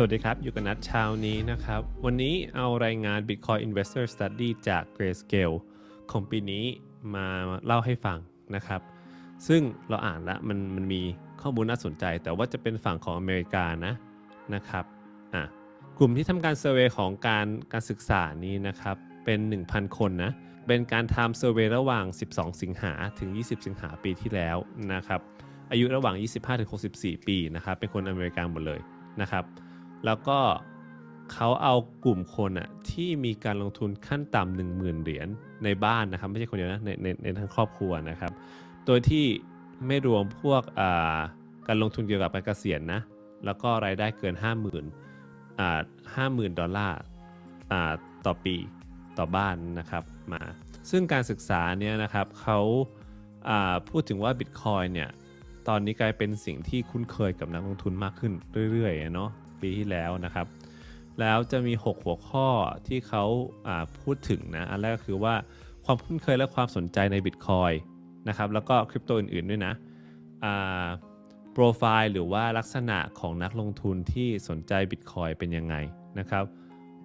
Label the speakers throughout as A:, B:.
A: สวัสดีครับ อยู่กับนัดเช้านี้นะครับ วันนี้เอารายงาน Bitcoin Investor Study จาก Grayscale ของปีนี้มาเล่าให้ฟังนะครับ ซึ่งเราอ่านแล้วมันมันมีข้อมูลน่าสนใจ แต่ว่าจะเป็นฝั่งของอเมริกานะนะครับอะกลุ่มที่ทำการเซอร์เวยของการการศึกษานี้นะครับ เป็น 1,000 คนนะ เป็นการทำเซอร์เวยระหว่าง 12 สิงหาถึง 20 สิงหาปีที่แล้วนะครับ อายุระหว่าง 25-64 ปีนะครับ เป็นคนอเมริกันหมดเลยนะครับ แล้วก็เขาเอากลุ่มคนอะที่มีการลงทุนขั้นต่ำหนึ่งหมื่นเหรียญในบ้านนะครับ ไม่ใช่คนเดียวนะในในในทั้งครอบครัวนะครับ โดยที่ไม่รวมพวกการลงทุนเกี่ยวกับการเกษียณนะแล้วก็รายได้เกิน 5 0,000อ่าห้าหมื่นดอลลาร์อ่าต่อปีต่อบ้านนะครับมาซึ่งการศึกษาเนี่ยนะครับเขาาพูดถึงว่า Bitcoin เนี่ยตอนนี้กลายเป็นสิ่งที่คุ้นเคยกับนักลงทุนมากขึ้นเรื่อยๆเนาะ ปีที่แล้วนะครับ แล้วจะมี 6 หัวข้อที่เขาาพูดถึงนะ อันแรกก็คือว่าความคุ้นเคยและความสนใจใน Bitcoin นะครับ แล้วก็คริปโตอื่นๆด้วยนะโปรไฟล์หรือว่าลักษณะของนักลงทุนที่สนใจ Bitcoin เป็นยังไงนะครับ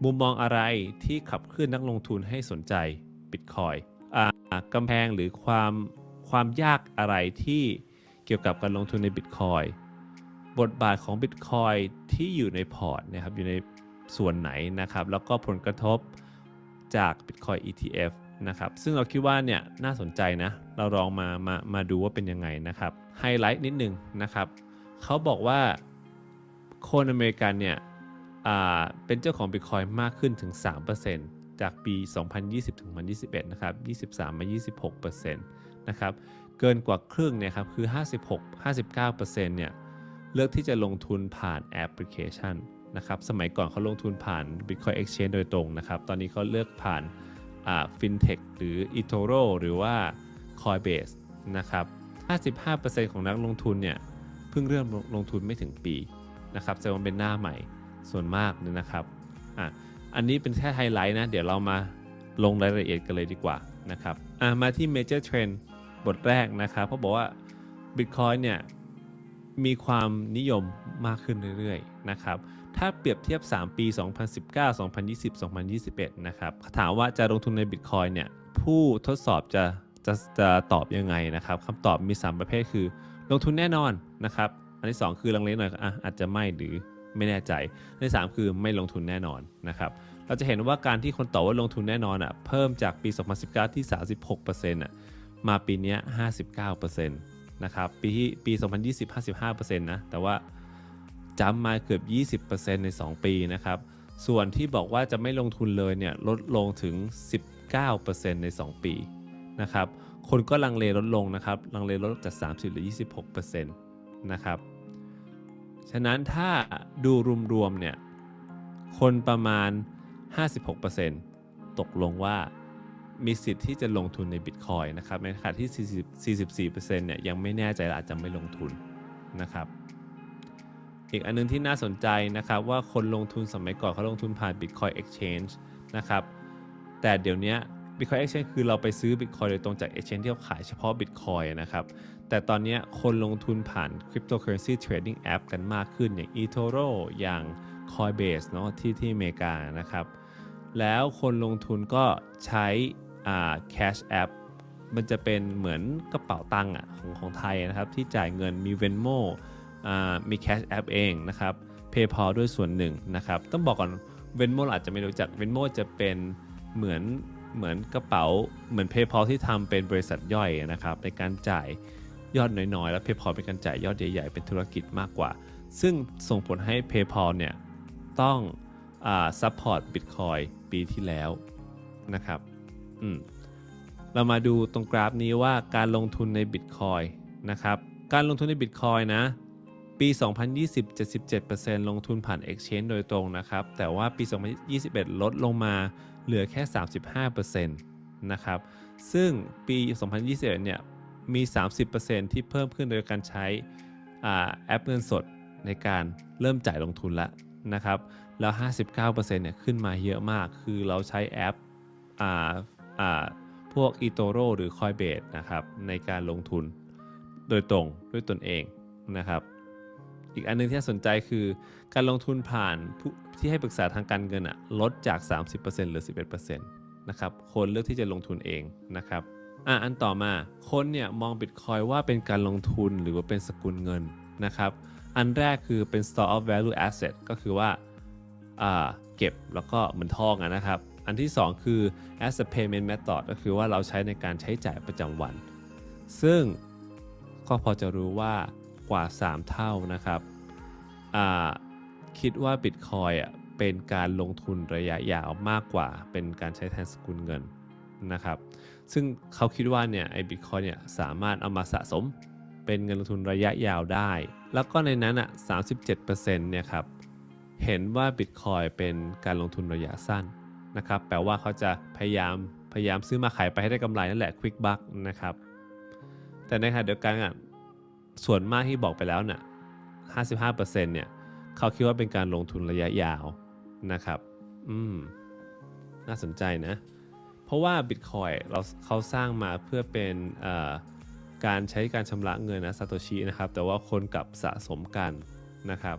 A: มุมมองอะไรที่ขับเคลื่อนนักลงทุนให้สนใจ Bitcoin อ่ากำแพงหรือความความยากอะไรที่เกี่ยวกับการลงทุนใน Bitcoin บทบาทของ Bitcoin ที่อยู่ในพอร์ตนะครับอยู่ในส่วนไหนนะครับ แล้วก็ผลกระทบจาก Bitcoin ETF นะครับ ซึ่งเราคิดว่าเนี่ยน่าสนใจนะ เราลองมามามาดูว่าเป็นยังไงนะครับไฮไลท์นิดนึงนะครับเขาบอกว่าคนอเมริกันเนี่ยเป็นเจ้าของ Bitcoin มากขึ้นถึง 3%จากปี 2020 ถึง 2021 นะครับ 23 มา 26%นะครับ เกินกว่าครึ่งเนี่ยครับ คือ 56 59%เนี่ย เลือกที่จะลงทุนผ่านแอปพลิเคชันนะครับสมัยก่อนเขาลงทุนผ่าน Bitcoin Exchange โดยตรงนะครับ ตอนนี้เขาเลือกผ่านอ่า FinTech หรือ eToro หรือว่า Coinbase นะครับ 55%ของนักลงทุนเนี่ยเพิ่งเริ่มลงทุนไม่ถึงปีนะครับแสดงว่าเป็นหน้าใหม่ส่วนมากเลยนะครับอะอันนี้เป็นแค่ไฮไลท์นะ เดี๋ยวเรามาลงรายละเอียดกันเลยดีกว่านะครับอะมาที่ Major Trend บทแรกนะครับเขาบอกว่า Bitcoin เนี่ย มีความนิยมมากขึ้นเรื่อยๆนะครับ ถ้าเปรียบเทียบ 3 ปี 2019 2020 2021 นะครับ ถามว่าจะลงทุนใน Bitcoin เนี่ย ผู้ทดสอบจะจะจะตอบยังไงนะครับคำตอบมี 3 ประเภทคือ ลงทุนแน่นอนนะครับ อันที่ 2 คือลังเลหน่อยอะอาจจะไม่หรือไม่แน่ใจอันที่ 3 คือไม่ลงทุนแน่นอนนะครับ เราจะเห็นว่าการที่คนตอบว่าลงทุนแน่นอนอะเพิ่มจากปี 2019 ที่ 36%อะมาปีนี้59%น นะครับปีที่ปี 2020 55%นะแต่ว่าจัมมาเกือบ 20%ใน 2 ปีนะครับ ส่วนที่บอกว่าจะไม่ลงทุนเลยเนี่ยลดลงถึง 19%ใน 2 ปีนะครับ คนก็ลังเลลดลงนะครับ ลังเลลดจาก 30 หรือ 26%นะครับ ฉะนั้นถ้าดูรวมๆเนี่ย คนประมาณ 56%ตกลงว่า มีสิทธิ์ที่จะลงทุนใน Bitcoin นะครับในขณะที่ 40 44%เนี่ยยังไม่แน่ใจอาจจะไม่ลงทุนนะครับ อีกอันนึงที่น่าสนใจนะครับว่าคนลงทุนสมัยก่อนเขาลงทุนผ่าน Bitcoin Exchange นะครับแต่เดี๋ยวนี้ Bitcoin Exchange คือเราไปซื้อ Bitcoin โดยตรงจาก Exchange ที่เขาขายเฉพาะ Bitcoin นะครับแต่ตอนนี้คนลงทุนผ่าน Cryptocurrency Trading App กันมากขึ้นอย่าง eToro อย่าง Coinbase เนาะที่ที่อเมริกานะครับ แล้วคนลงทุนก็ใช้อ่า Cash App มันจะเป็นเหมือนกระเป๋าตังค์อะของของไทยนะครับ ที่จ่ายเงินมี Venmo อ่ามี Cash App เองนะครับ PayPal ด้วยส่วนหนึ่งนะครับ ต้องบอกก่อน Venmo อาจจะไม่รู้จัก Venmo จะเป็นเหมือนเหมือนกระเป๋าเหมือน PayPal ที่ทำเป็นบริษัทย่อยนะครับในการจ่ายยอดน้อยๆ แล้ว PayPal เป็นการจ่ายยอดใหญ่ๆ เป็นธุรกิจมากกว่า ซึ่งส่งผลให้ PayPal เนี่ยต้องอ่า support Bitcoin ปีที่แล้วนะครับอืมเรามาดูตรงกราฟนี้ว่าการลงทุนใน Bitcoin นะครับ การลงทุนใน Bitcoin นะ ปี 2020 77%ลงทุนผ่าน Exchange โดยตรงนะครับ แต่ว่าปี 2021 ลดลงมาเหลือแค่ 35%นะครับ ซึ่งปี 2021 เนี่ย มี 30%ที่เพิ่มขึ้นโดยการใช้อแอปเงินสดในการเริ่มจ่ายลงทุนล้วนะครับ แล้ว 59%เนี่ยขึ้นมาเยอะมากคือเราใช้แอปอ่าอ่าพวก eToro หรือ Coinbase นะครับในการลงทุนโดยตรงด้วยตนเองนะครับ อีกอันหนึงที่น่าสนใจคือการลงทุนผ่านผู้ที่ให้ปรึกษาทางการเงินอะลดจาก 30%เหลือ 11%นะครับคนเลือกที่จะลงทุนเองนะครับอะอันต่อมาคนเนี่ยมองบิตคอยว่าเป็นการลงทุนหรือว่าเป็นสกุลเงินนะครับ อันแรกคือเป็น store of value asset ก็คือว่า เก็บแล้วก็เหมือนทองอนะครับ อันที่ 2 คือ as a payment method ก็คือว่าเราใช้ในการใช้จ่ายประจำวัน ซึ่งก็พอจะรู้ว่ากว่า 3 เท่านะครับ คิดว่า Bitcoin อะเป็นการลงทุนระยะยาวมากกว่า เป็นการใช้แทนสกุลเงินนะครับ ซึ่งเขาคิดว่าเนี่ยไอ้บิตคอยเนี่ยสามารถเอามาสะสมเป็นเงินลงทุนระยะยาวได้ แล้วก็ในนั้นอะ37%เนี่ยครับ เห็นว่าบิตคอยเป็นการลงทุนระยะสั้นนะครับ แปลว่าเขาจะพยายามพยายามซื้อมาขายไปให้ได้กำไรนั่นแหละ quick buck นะครับ แต่ในขณะเดียวกันอะส่วนมากที่บอกไปแล้วน่ะ55%เนี่ยเขาคิดว่าเป็นการลงทุนระยะยาวนะครับ อืม น่าสนใจนะ เพราะว่า Bitcoin เราเขาสร้างมาเพื่อเป็นอ่อการใช้การชำระเงินนะซาโตชินะครับ แต่ว่าคนกลับสะสมกันนะครับ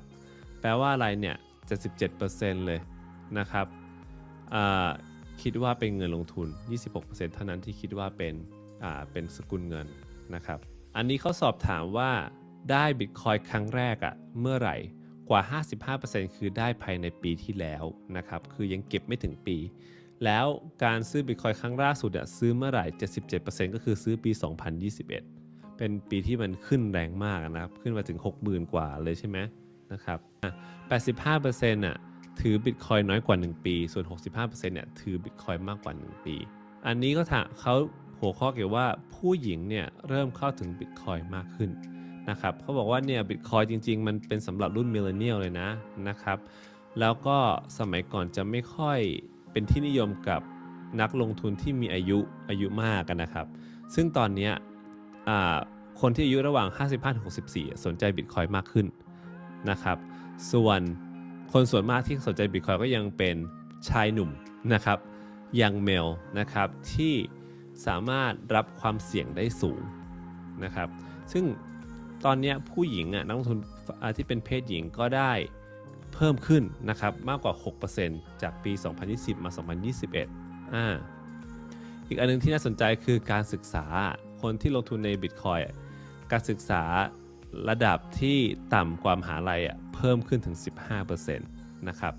A: แปลว่าอะไรเนี่ย 77%เลยนะครับคิดว่าเป็นเงินลงทุน 26%เท่านั้นที่คิดว่าเป็นเป็นสกุลเงินนะครับ อันนี้เขาสอบถามว่าได้บิตคอยครั้งแรกอะเมื่อไหร่กว่า 55%คือได้ภายในปีที่แล้วนะครับ คือยังเก็บไม่ถึงปี แล้วการซื้อบิตคอยครั้งล่าสุดอะซื้อเมื่อไหร่ 77%ก็คือซื้อปี 2021 เป็นปีที่มันขึ้นแรงมากนะครับ ขึ้นมาถึง 60,000 กว่าเลยใช่ไหม นะครับ 85%อะถือบิตคอยน้อยกว่า 1 ปี ส่วน 65%เนี่ยถือบิตคอยมากกว่า 1 ปี อันนี้ก็ถามเขาหัวข้อเกี่ยวว่าผู้หญิงเนี่ยเริ่มเข้าถึงบิตคอยมากขึ้นนะครับเขาบอกว่าเนี่ยบิตคอยจริง ๆ มันเป็นสำหรับรุ่นมิเลเนียลเลยนะนะครับ แล้วก็สมัยก่อนจะไม่ค่อยเป็นที่นิยมกับนักลงทุนที่มีอายุอายุมากกันนะครับ ซึ่งตอนนี้คนที่อายุระหว่าง 55-64 สนใจบิตคอยมากขึ้น นะครับ ส่วนคนส่วนมากที่สนใจบิตคอยก็ยังเป็นชายหนุ่มนะครับยังเมลนะครับที่สามารถรับความเสี่ยงได้สูงนะครับ ซึ่งตอนนี้ผู้หญิงอะนักลงทุนที่เป็นเพศหญิงก็ได้เพิ่มขึ้นนะครับมากกว่า 6%จากปี 2020 มา 2021อ่าอีกอันนึงที่น่าสนใจคือการศึกษาคนที่ลงทุนใน Bitcoin อะการศึกษา ระดับที่ต่ำกว่ามหาลัยอะเพิ่มขึ้นถึง 15%นะครับ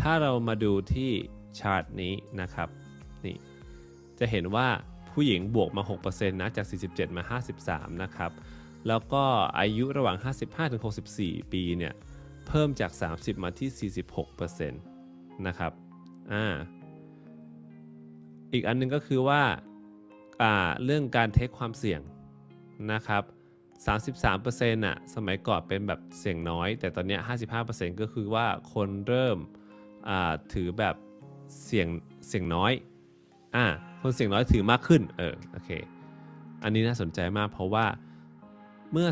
A: ถ้าเรามาดูที่ชาร์ตนี้นะครับนี่จะเห็นว่าผู้หญิงบวกมา 6%นะจาก 47 มา 53 นะครับ แล้วก็อายุระหว่าง 55-64 ปีเนี่ยเพิ่มจาก 30 มาที่ 46%นะครับอ่าอีกอันนึงก็คือว่าอ่าเรื่องการเทคความเสี่ยงนะครับ 33%น่ะสมัยก่อนเป็นแบบเสี่ยงน้อย แต่ตอนนี้55%ก็คือว่าคนเริ่มถือแบบเสี่ยงเสี่ยงน้อยอ่าคนเสี่ยงน้อยถือมากขึ้นเออโอเคอันนี้น่าสนใจมากเพราะว่าเมื่อ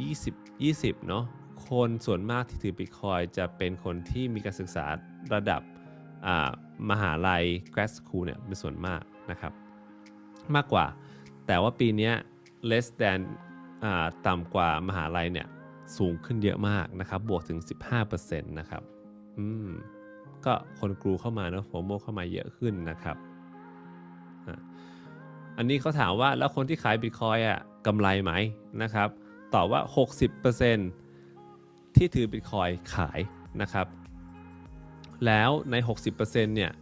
A: 2020 20 เนาะคนส่วนมากที่ถือ Bitcoin จะเป็นคนที่มีการศึกษาระดับมหาลัย grad school เนี่ยเป็นส่วนมากนะครับ มากกว่า แต่ว่าปีนี้ less than ต่ำกว่ามหาลัยเนี่ยสูงขึ้นเยอะมากนะครับ บวกถึง 15%นะครับ อืม ก็คนกรูเข้ามาเนะโฟโมเข้ามาเยอะขึ้นนะครับ อันนี้เขาถามว่าแล้วคนที่ขายบิตคอยอะกำไรไหมนะครับ ตอบว่า 60%ที่ถือบิตคอยขายนะครับ แล้วใน 60%เนี่ย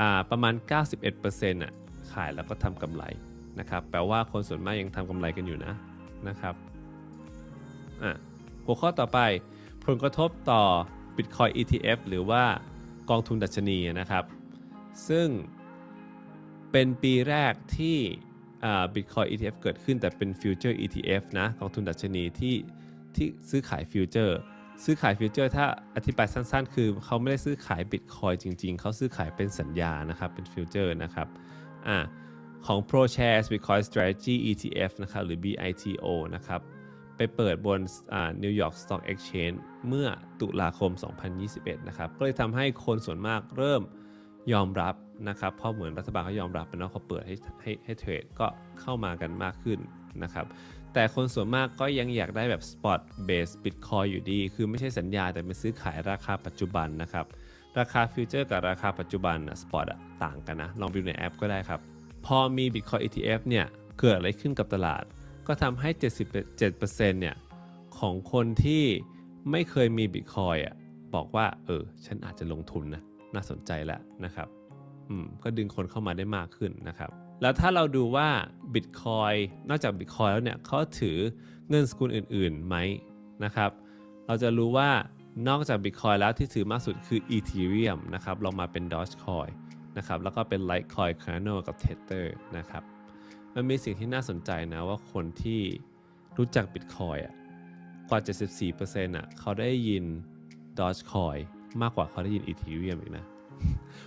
A: อ่าประมาณ 91%อะขายแล้วก็ทำกำไรนะครับ แปลว่าคนส่วนมากยังทำกำไรกันอยู่นะ นะครับหัวข้อต่อไปผลกระทบต่อ Bitcoin ETF หรือว่ากองทุนดัชนีนะครับ ซึ่งเป็นปีแรกที่อ่า Bitcoin ETF เกิดขึ้นแต่เป็น Future ETF นะกองทุนดัชนีที่ที่ซื้อขายฟิวเจอร์ซื้อขายฟิวเจอร์ถ้าอธิบายสั้นๆ คือเขาไม่ได้ซื้อขาย Bitcoin จริง ๆ เขาซื้อขายเป็นสัญญานะครับเป็นฟิวเจอร์นะครับอ่า ของ ProShares Bitcoin Strategy ETF นะครับหรือ BITO นะครับไปเปิดบนอ่า New York Stock Exchange เมื่อตุลาคม 2021 นะครับ ก็เลยทำให้คนส่วนมากเริ่มยอมรับนะครับ เพราะเหมือนรัฐบาลเขายอมรับนะเขาเปิดให้ให้ให้เทรดก็เข้ามากันมากขึ้นนะครับ แต่คนส่วนมากก็ยังอยากได้แบบ spot base bitcoin อยู่ดี คือไม่ใช่สัญญาแต่เป็นซื้อขายราคาปัจจุบันนะครับ ราคาฟิวเจอร์กับราคาปัจจุบันสปอตอะต่างกันนะ ลองไปดูในแอปก็ได้ครับ พอมี Bitcoin ETF เนี่ยเกิดอะไรขึ้นกับตลาด ก็ทำให้ 77%เนี่ยของคนที่ไม่เคยมี Bitcoin อะบอกว่า เออ ฉันอาจจะลงทุนนะ น่าสนใจแล้วนะครับอืมก็ดึงคนเข้ามาได้มากขึ้นนะครับ แล้วถ้าเราดูว่า Bitcoin นอกจาก Bitcoin แล้วเนี่ยเขาถือเงินสกุลอื่นๆไหมนะครับ เราจะรู้ว่านอกจาก Bitcoin แล้วที่ถือมากสุดคือ Ethereum นะครับลงมาเป็น Dogecoin นะครับแล้วก็เป็น Litecoin Cardano กับ Tether นะครับมันมีสิ่งที่น่าสนใจนะว่าคนที่รู้จัก Bitcoin อะกว่า 74%อะเขาได้ยิน Dogecoin มากกว่าเขาได้ยิน Ethereum อีกนะ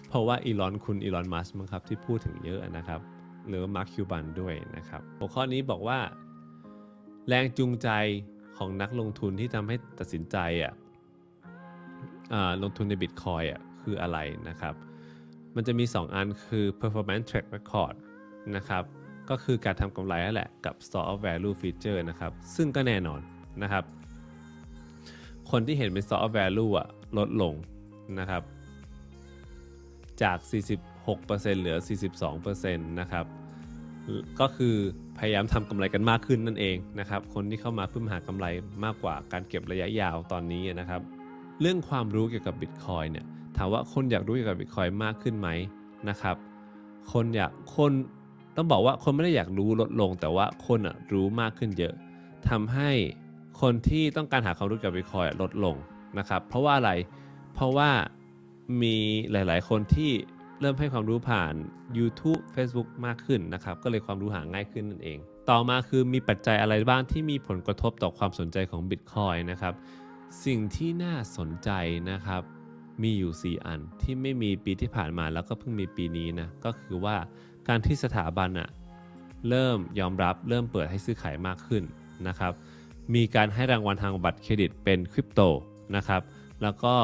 A: เพราะว่าอีลอนคุณอีลอนมัสมั้งครับที่พูดถึงเยอะนะครับ หรือมาร์คคิวบันด้วยนะครับหัวข้อนี้บอกว่า แรงจูงใจของนักลงทุนที่ทำให้ตัดสินใจอะลงทุนใน Bitcoin อะคืออะไรนะครับ มันจะมี 2 อันคือ performance track record นะครับ ก็คือการทำกำไรนั่นแหละกับ store of value feature นะครับ ซึ่งก็แน่นอนนะครับ คนที่เห็นเป็น store of value อะลดลงนะครับ จาก 46%เหลือ 42%นะครับ ก็คือพยายามทำกำไรกันมากขึ้นนั่นเองนะครับ คนที่เข้ามาเพื่อหากำไรมากกว่าการเก็บระยะยาวตอนนี้นะครับ เรื่องความรู้เกี่ยวกับ Bitcoin เนี่ย ถามว่าคนอยากรู้เกี่ยวกับ Bitcoin มากขึ้นไหมนะครับ คนอยากคนต้องบอกว่าคนไม่ได้อยากรู้ลดลง แต่ว่าคนอะรู้มากขึ้นเยอะทำให้คนที่ต้องการหาความรู้เกี่ยวกับ Bitcoin ลดลงนะครับ เพราะว่าอะไรเพราะว่ามีหลาย ๆ คนที่เริ่มให้ความรู้ผ่าน YouTube Facebook มากขึ้นนะครับ ก็เลยความรู้หาง่ายขึ้นนั่นเอง ต่อมาคือมีปัจจัยอะไรบ้างที่มีผลกระทบต่อความสนใจของ Bitcoin นะครับ สิ่งที่น่าสนใจนะครับ มีอยู่ 4 อันที่ไม่มีปีที่ผ่านมาแล้วก็เพิ่งมีปีนี้นะก็คือว่าการที่สถาบันอะเริ่มยอมรับเริ่มเปิดให้ซื้อขายมากขึ้นนะครับ มีการให้รางวัลทางบัตรเครดิตเป็นคริปโตนะครับแล้วก็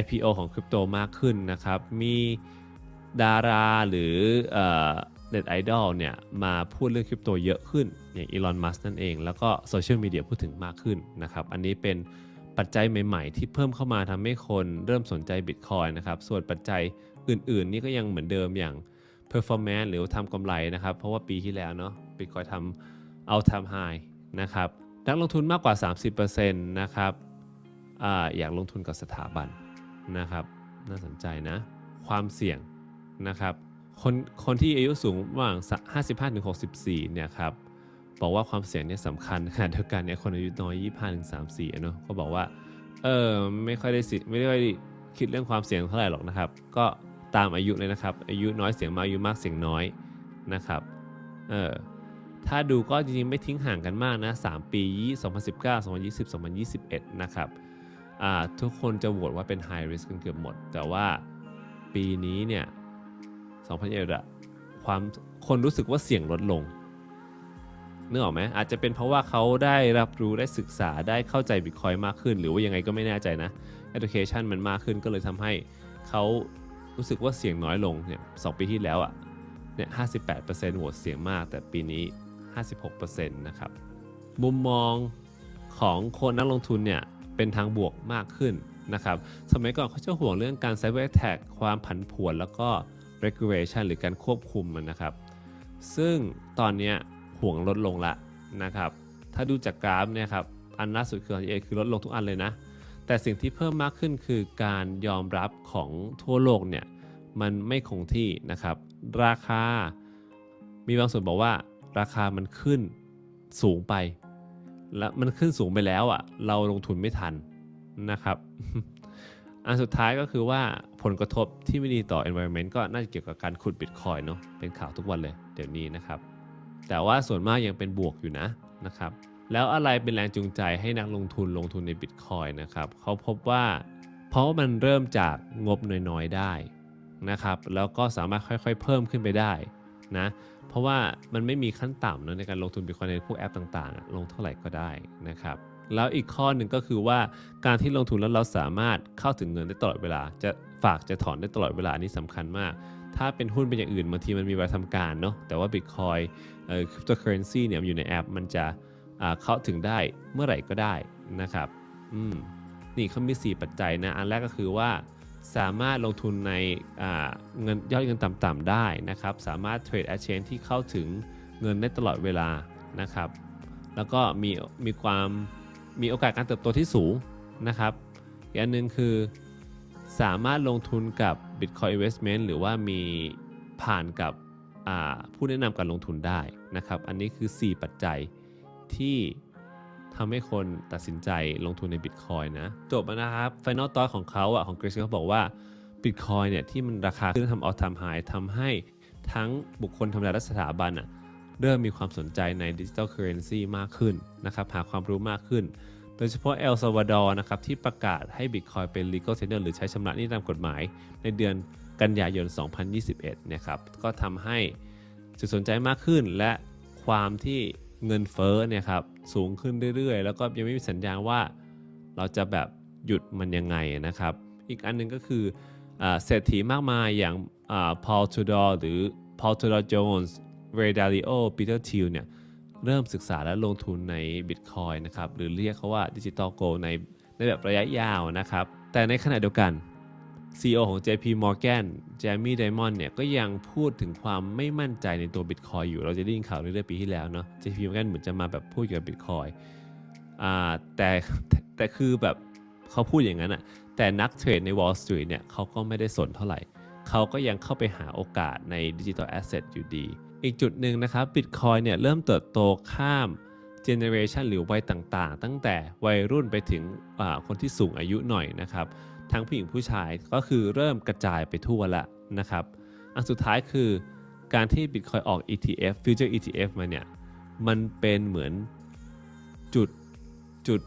A: IPO ของคริปโตมากขึ้นนะครับ มีดาราหรือเน็ตไอดอลเนี่ยมาพูดเรื่องคริปโตเยอะขึ้น อย่างอีลอน มัสนั่นเอง แล้วก็โซเชียลมีเดียพูดถึงมากขึ้นนะครับ อันนี้เป็น ปัจจัยใหม่ๆ ที่เพิ่มเข้ามาทำให้คนเริ่มสนใจ Bitcoin นะครับ ส่วนปัจจัยอื่นๆ นี่ก็ยังเหมือนเดิมอย่าง performance หรือทำกำไรนะครับ เพราะว่าปีที่แล้วเนาะ Bitcoin ทำเอาทำ high นะครับนักลงทุนมากกว่า 30%นะครับออยากลงทุนกับสถาบันนะครับ น่าสนใจนะ ความเสี่ยงนะครับ คนคนที่อายุสูงระหว่าง 55ถึง64 เนี่ยครับ บอกว่าความเสี่ยงเนี่ยสำคัญขณะเดียวกันเนี่ยคนอายุน้อย25ถึง34เนาะก็บอกว่า เออไม่ค่อยได้สิไม่ได้คิดเรื่องความเสี่ยงเท่าไหร่หรอกนะครับ ก็ตามอายุเลยนะครับ อายุน้อยเสียงมากอายุมากเสียงน้อยนะครับเออถ้าดูก็จริงๆไม่ทิ้งห่างกันมากนะ 3 ปี 2019 2020 2021 นะครับอ่าทุกคนจะโหวตว่าเป็น high risk กันเกือบหมด แต่ว่าปีนี้เนี่ย 2021อะความคนรู้สึกว่าเสี่ยงลดลง นึกออกไหมอาจจะเป็นเพราะว่าเขาได้รับรู้ได้ศึกษาได้เข้าใจบิตคอยมากขึ้น หรือว่ายังไงก็ไม่แน่ใจนะ education มันมากขึ้นก็เลยทำให้เขารู้สึกว่าเสี่ยงน้อยลงเนี่ยสปีที่แล้วอะ่ะเนี่ย58%โหวตเสี่ยงมาก แต่ปีนี้56%นะครับมุมมองของคนนักลงทุนเนี่ยเป็นทางบวกมากขึ้นนะครับ สมัยก่อนเขาจะห่วงเรื่องการ cyber attack ความผันผวนแล้วก็ regulation หรือการควบคุมมันนะครับ ซึ่งตอนนี้ ห่วงลดลงละนะครับ ถ้าดูจากกราฟเนี่ยครับอันล่าสุดคือ RTA คือลดลงทุกอันเลยนะ แต่สิ่งที่เพิ่มมากขึ้นคือการยอมรับของทั่วโลกเนี่ยมันไม่คงที่นะครับ ราคา มีบางส่วนบอกว่าราคามันขึ้นสูงไป แล้วมันขึ้นสูงไปแล้วอะ่ะ เราลงทุนไม่ทันนะครับ อันสุดท้ายก็คือว่าผลกระทบที่ไม่ดีต่อ environment ก็น่าจะเกี่ยวกับการขุด Bitcoin เนาะเป็นข่าวทุกวันเลยเดี๋ยวนี้นะครับ แต่ว่าส่วนมากยังเป็นบวกอยู่นะนะครับ แล้วอะไรเป็นแรงจูงใจให้นักลงทุนลงทุนใน Bitcoin นะครับเขาพบว่า เพราะมันเริ่มจากงบน้อยๆได้นะครับ แล้วก็สามารถค่อยๆ เพิ่มขึ้นไปได้นะเพราะว่ามันไม่มีขั้นต่ำนะในการลงทุน Bitcoin ในพวกแอปต่างๆ ลงเท่าไหร่ก็ได้นะครับแล้วอีกข้อหนึ่งก็คือว่าการที่ลงทุนแล้วเราสามารถเข้าถึงเงินได้ตลอดเวลา จะฝากจะถอนได้ตลอดเวลาอันนี้สำคัญมาก ถ้าเป็นหุ้นเป็นอย่างอื่นบางทีมันมีเวลาทำการเนาะแต่ว่า Bitcoin เอ่อ cryptocurrency เนี่ยมันอยู่ในแอปมันจะเข้าถึงได้เมื่อไหร่ก็ได้นะครับอืมนี่เขามี 4 ปัจจัยนะ อันแรกก็คือว่าสามารถลงทุนในเงินยอดเงินต่ำๆได้นะครับ สามารถเทรด exchange ที่เข้าถึงเงินได้ตลอดเวลานะครับ แล้วก็มีมีความมีโอกาสการเติบโตที่สูงนะครับ อีกอันหนึ่งคือ สามารถลงทุนกับ Bitcoin Investment หรือว่ามีผ่านกับผู้แนะนำการลงทุนได้นะครับ อันนี้คือ 4 ปัจจัยที่ทำให้คนตัดสินใจลงทุนใน Bitcoin นะ จบแล้วนะครับ Final Thought ของเขาอะของ Grace เขาบอกว่า Bitcoin เนี่ยที่มันราคาขึ้นทำ all time high ทำให้ทั้งบุคคลธรรมดาและสถาบันอะเริ่มมีความสนใจในดิจิ t a ลเคอเรนซีมากขึ้นนะครับ หาความรู้มากขึ้น โดยเฉพาะเอลซาวาดอร์นะครับที่ประกาศให้ Bitcoin เป็น legal tender หรือใช้ชำระหนี้ตามกฎหมาย ในเดือนกันยายน 2021เนี่ยครับก็ทำให้จุดสนใจมากขึ้นและความที่เงินเฟ้อเนี่ยครับสูงขึ้นเรื่อยๆ แล้วก็ยังไม่มีสัญญาณว่าเราจะแบบหยุดมันยังไงนะครับ อีกอันหนึงก็คืออเศรษฐีมากมายอย่างพอลทูดอร์หรือ Paul Tudor Jones Ray Dalio Peter Thiel เนี่ย เริ่มศึกษาและลงทุนใน Bitcoin นะครับหรือเรียกเขาว่าดิจิ t a l Gold ในในแบบระยะยาวนะครับ แต่ในขณะเดียวกัน CEO ของ JP Morgan Jamie Dimon เนี่ยก็ยังพูดถึงความไม่มั่นใจในตัว Bitcoin อยู่เราจะได้ยินข่าวเรื่อยๆปีที่แล้วเนาะ JP Morgan เหมือนจะมาแบบพูดเกี่ยวกับ Bitcoin อ่าแต่แต่คือแบบเขาพูดอย่างนั้นอะแต่นักเทรดใน Wall Street เนี่ยเขาก็ไม่ได้สนเท่าไหร่ เขาก็ยังเข้าไปหาโอกาสในดิจิ t a ลแอสเซทอยู่ดี อีกจุดหนึ่งนะครับ Bitcoin เนี่ยเริ่มเติบโตข้ามเจเน r a ชันหรือวัยต่างๆ ตั้งแต่วัยรุ่นไปถึงคนที่สูงอายุหน่อยนะครับทั้งผู้หญิงผู้ชายก็คือเริ่มกระจายไปทั่วละนะครับอันสุดท้ายคือการที่ Bitcoin ออก ETF Future ETF มาเนี่ยมันเป็นเหมือนจุดจุด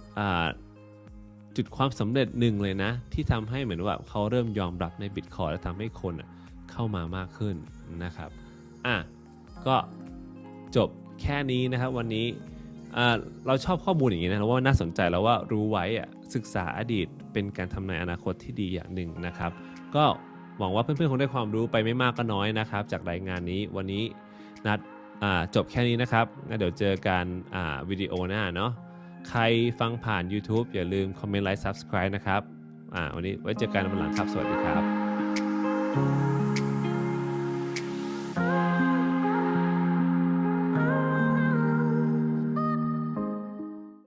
A: จุดความสำเร็จหนึ่งเลยนะ ที่ทำให้เหมือนว่าเขาเริ่มยอมรับใน Bitcoin และทำให้คนเข้ามามากขึ้นนะครับอะ ก็จบแค่นี้นะครับวันนี้เราชอบข้อมูลอย่างนี้นะเราว่าน่าสนใจแล้วว่ารู้ไว้ศึกษาอดีตเป็นการทำนายอนาคตที่ดีอย่างหนึ่งนะครับ ก็หวังว่าเพื่อนๆคงได้ความรู้ไปไม่มากก็น้อยนะครับ จากรายงานนี้วันนี้นัดจบแค่นี้นะครับเดี๋ยวเจอกันวิดีโอหน้าเนาะใครฟังผ่าน YouTube อย่าลืมคอมเมนต์ไลค์ Subscribe นะครับวันนี้ไว้เจอกันวันหลังครับ สวัสดีครับ